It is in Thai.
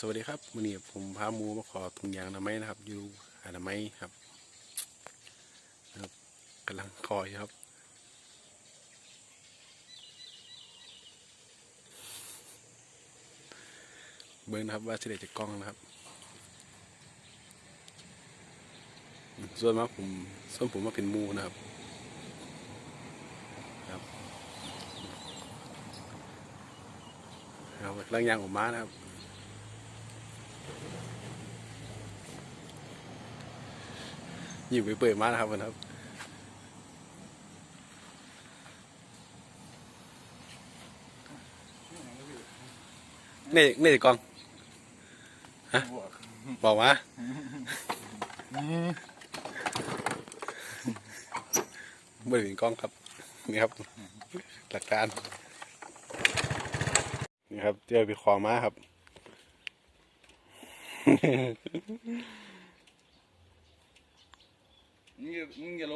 สวัสดีครับวันนี้ผมพาหมูมาขอถุงยางอนามัยนะครับ อยู่อนามัยครับนะครับกำลังคอยครับ เบิ้งนะครับว่าเสด็จจากกล้องนะครับ ส่วนมากผมส่วนผมมาเป็นมูนะครับครับครับกำลังยางออกมานะครับ อยู่ไปเปิดมานะครับครับเน่เน่กองฮะบอกมาเบิเป็นกล้องครับ นี่ครับ หลักการ นี่ครับเจอไปขอมาครับ มึงอ